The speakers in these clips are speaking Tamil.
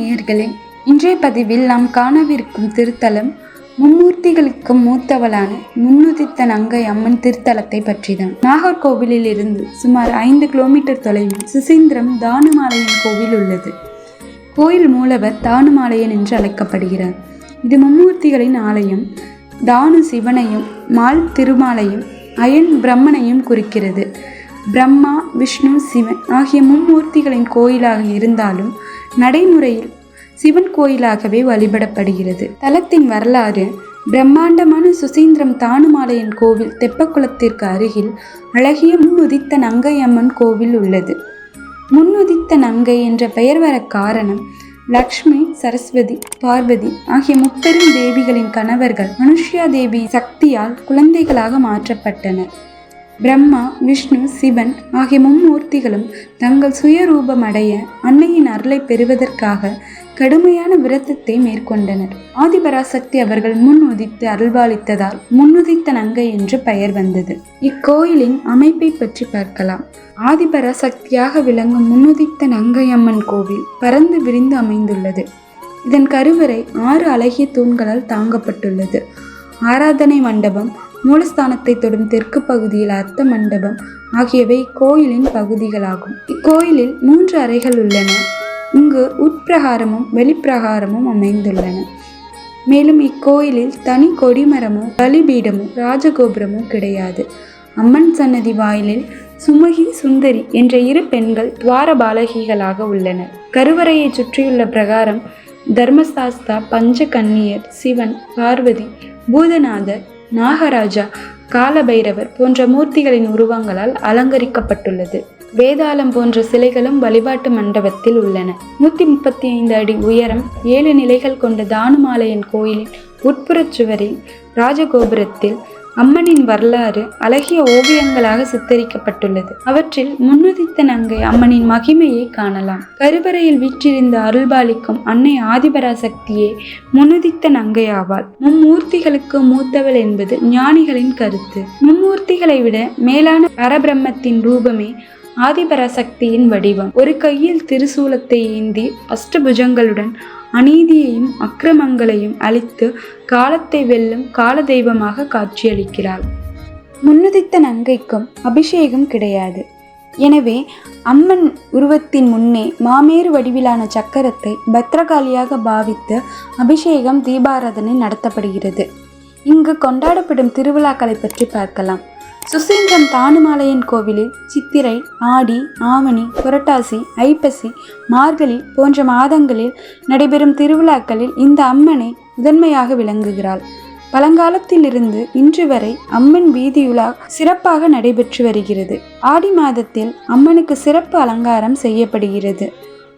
நேயர்களே இன்றைய பதிவில் நாம் காணவிருக்கும் திருத்தலம் மும்மூர்த்திகளுக்கு மூத்தவளான முன்னுதித்த நங்கை அம்மன் திருத்தலத்தை பற்றிதான். நாகர்கோவிலில் இருந்து சுமார் ஐந்து கிலோமீட்டர் தொலைவில் சுசீந்திரம் தானுமாலையன் கோவில் உள்ளது. கோயில் மூலவர் தானுமாலையன் என்று அழைக்கப்படுகிறார். இது மும்மூர்த்திகளின் ஆலயம். தானு சிவனையும் மால் திருமாலையும் அயன் பிரம்மனையும் குறிக்கிறது. பிரம்மா விஷ்ணு சிவன் ஆகிய மும்மூர்த்திகளின் கோயிலாக இருந்தாலும் நடைமுறையில் சிவன் கோயிலாகவே வழிபடப்படுகிறது. தலத்தின் வரலாறு பிரம்மாண்டமான சுசீந்திரம் தானுமாலையன் கோவில் தெப்பக்குளத்திற்கு அருகில் அழகிய முன்னுதித்த நங்கையம்மன் கோவில் உள்ளது. முன்னுதித்த நங்கை என்ற பெயர் வர காரணம் லக்ஷ்மி சரஸ்வதி பார்வதி ஆகிய முப்பெரும் தேவிகளின் கணவர்கள் மனுஷ்யா தேவி சக்தியால் குழந்தைகளாக மாற்றப்பட்டனர். பிரம்மா விஷ்ணு சிவன் ஆகிய மும்மூர்த்திகளும் தங்கள் சுயரூபம் அடைய அன்னையின் அருளை பெறுவதற்காக கடுமையான விரதத்தை மேற்கொண்டனர். ஆதிபராசக்தி அவர்கள் முன் உதித்து அருள்பாலித்ததால் முன்னுதித்த நங்கை என்று பெயர் வந்தது. இக்கோயிலின் அமைப்பை பற்றி பார்க்கலாம். ஆதிபராசக்தியாக விளங்கும் முன்னுதித்த நங்கையம்மன் கோவில் பரந்து விரிந்து அமைந்துள்ளது. இதன் கருவறை ஆறு அழகிய தூண்களால் தாங்கப்பட்டுள்ளது. ஆராதனை மண்டபம் மூலஸ்தானத்தை தொடும் தெற்கு பகுதியில் அர்த்த மண்டபம் ஆகியவை கோயிலின் பகுதிகளாகும். இக்கோயிலில் மூன்று அறைகள் உள்ளன. இங்கு உட்பிரகாரமும் வெளிப்பிரகாரமும் அமைந்துள்ளன. மேலும் இக்கோயிலில் தனி கொடிமரமோ பலிபீடமோ ராஜகோபுரமோ கிடையாது. அம்மன் சன்னதி வாயிலில் சுமகி சுந்தரி என்ற இரு பெண்கள் துவாரபாலகிகளாக உள்ளனர். கருவறையை சுற்றியுள்ள பிரகாரம் தர்மசாஸ்தா பஞ்ச கன்னியர் சிவன் பார்வதி பூதநாதர் நாகராஜா காலபைரவர் போன்ற மூர்த்திகளின் உருவங்களால் அலங்கரிக்கப்பட்டுள்ளது. வேதாளம் போன்ற சிலைகளும் வழிபாட்டு மண்டபத்தில் உள்ளன. நூத்தி முப்பத்தி ஐந்து அடி உயரம் ஏழு நிலைகள் கொண்ட தானுமாலையன் கோயிலின் உட்புறச் சுவரில் ராஜகோபுரத்தில் அம்மனின் வரலாறு அழகிய ஓவியங்களாக சித்தரிக்கப்பட்டுள்ளது. அவற்றில் முன்னுதித்த நங்கை அம்மனின் மகிமையை காணலாம். கருவறையில் வீற்றிருந்த அருள்பாலிக்கும் அன்னை ஆதிபராசக்தியே முன்னுதித்த நங்கை ஆவாள். மும்மூர்த்திகளுக்கு மூத்தவள் என்பது ஞானிகளின் கருத்து. மும்மூர்த்திகளை விட மேலான பரபிரம்மத்தின் ரூபமே ஆதிபராசக்தியின் வடிவம். ஒரு கையில் திருசூலத்தை ஏந்தி அஷ்டபுஜங்களுடன் அநீதியையும் அக்கிரமங்களையும் அழித்து காலத்தை வெல்லும் கால தெய்வமாக காட்சியளிக்கிறாள். முன்னுதித்த நங்கைக்கும் அபிஷேகம் கிடையாது. எனவே அம்மன் உருவத்தின் முன்னே மாமேறு வடிவிலான சக்கரத்தை பத்ரகாளியாக பாவித்து அபிஷேகம் தீபாராதனை நடத்தப்படுகிறது. இங்கு கொண்டாடப்படும் திருவிழாக்களை பற்றி பார்க்கலாம். சுசீந்திரம் தானுமாலையன் கோவிலில் சித்திரை ஆடி ஆவணி புரட்டாசி ஐப்பசி மார்கழி போன்ற மாதங்களில் நடைபெறும் திருவிழாக்களில் இந்த அம்மனை முதன்மையாக விளங்குகிறாள். பழங்காலத்திலிருந்து இன்று வரை அம்மன் வீதியுலா சிறப்பாக நடைபெற்று வருகிறது. ஆடி மாதத்தில் அம்மனுக்கு சிறப்பு அலங்காரம் செய்யப்படுகிறது.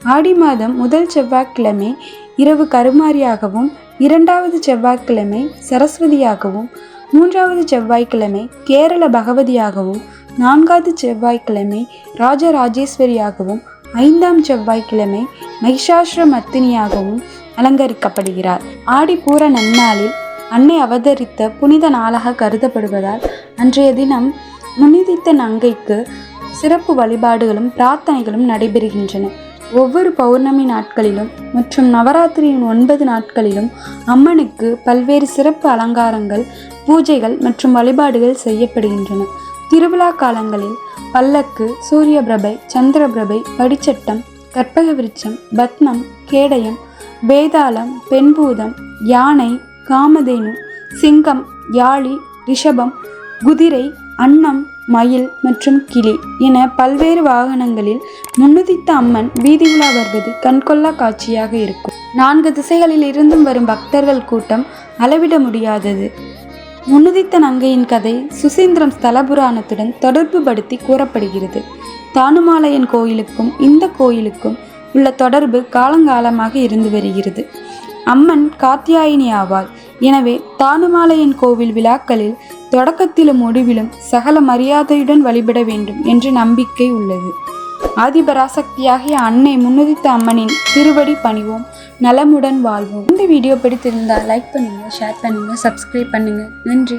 ஆடி மாதம் முதல் செவ்வாய்க்கிழமை இரவு கருமாரியாகவும் இரண்டாவது செவ்வாய்க்கிழமை சரஸ்வதியாகவும் மூன்றாவது செவ்வாய்க்கிழமை கேரள பகவதியாகவும் நான்காவது செவ்வாய்க்கிழமை ராஜராஜேஸ்வரியாகவும் ஐந்தாம் செவ்வாய்க்கிழமை மகிஷாஸ்ர மத்தினியாகவும் அலங்கரிக்கப்படுகிறார். ஆடி பூர நன்னாளில் அன்னை அவதரித்த புனித நாளாக கருதப்படுவதால் அன்றைய தினம் முனிதித்த நங்கைக்கு சிறப்பு வழிபாடுகளும் பிரார்த்தனைகளும் நடைபெறுகின்றன. ஒவ்வொரு பௌர்ணமி நாட்களிலும் மற்றும் நவராத்திரியின் ஒன்பது நாட்களிலும் அம்மனுக்கு பல்வேறு சிறப்பு அலங்காரங்கள் பூஜைகள் மற்றும் வழிபாடுகள் செய்யப்படுகின்றன. திருவிழா காலங்களில் பல்லக்கு சூரிய பிரபை சந்திர பிரபை படிச்சட்டம் கற்பக விருட்சம் பத்மம் கேடயம் வேதாளம் பெண்பூதம் யானை காமதேனு சிங்கம் யாழி ரிஷபம் குதிரை அன்னம் மயில் மற்றும் கிளி என பல்வேறு வாகனங்களில் முன்னுதித்த அம்மன் வீதி உலா வருவது கண்கொள்ளா காட்சியாக இருக்கும். நான்கு திசைகளில் இருந்தும் வரும் பக்தர்கள் கூட்டம் அளவிட முடியாதது. முன்னுதித்த நங்கையின் கதை சுசீந்திரம் ஸ்தல புராணத்துடன் தொடர்பு படுத்தி கூறப்படுகிறது. தானுமாலையன் கோயிலுக்கும் இந்த கோயிலுக்கும் உள்ள தொடர்பு காலங்காலமாக இருந்து வருகிறது. அம்மன் காத்தியாயினி ஆவாள் எனவே தானுமாலையன் கோவில் விழாக்களில் தொடக்கத்திலும் முடிவிலும் சகல மரியாதையுடன் வழிபட வேண்டும் என்ற நம்பிக்கை உள்ளது. ஆதிபராசக்தியாகிய அன்னை முன்னுதித்த அம்மனின் திருவடி பணிவோம். நலமுடன் வாழ்வோம். இந்த வீடியோ பிடித்திருந்தால் லைக் பண்ணுங்கள் ஷேர் பண்ணுங்கள் சப்ஸ்கிரைப் பண்ணுங்கள் நன்றி.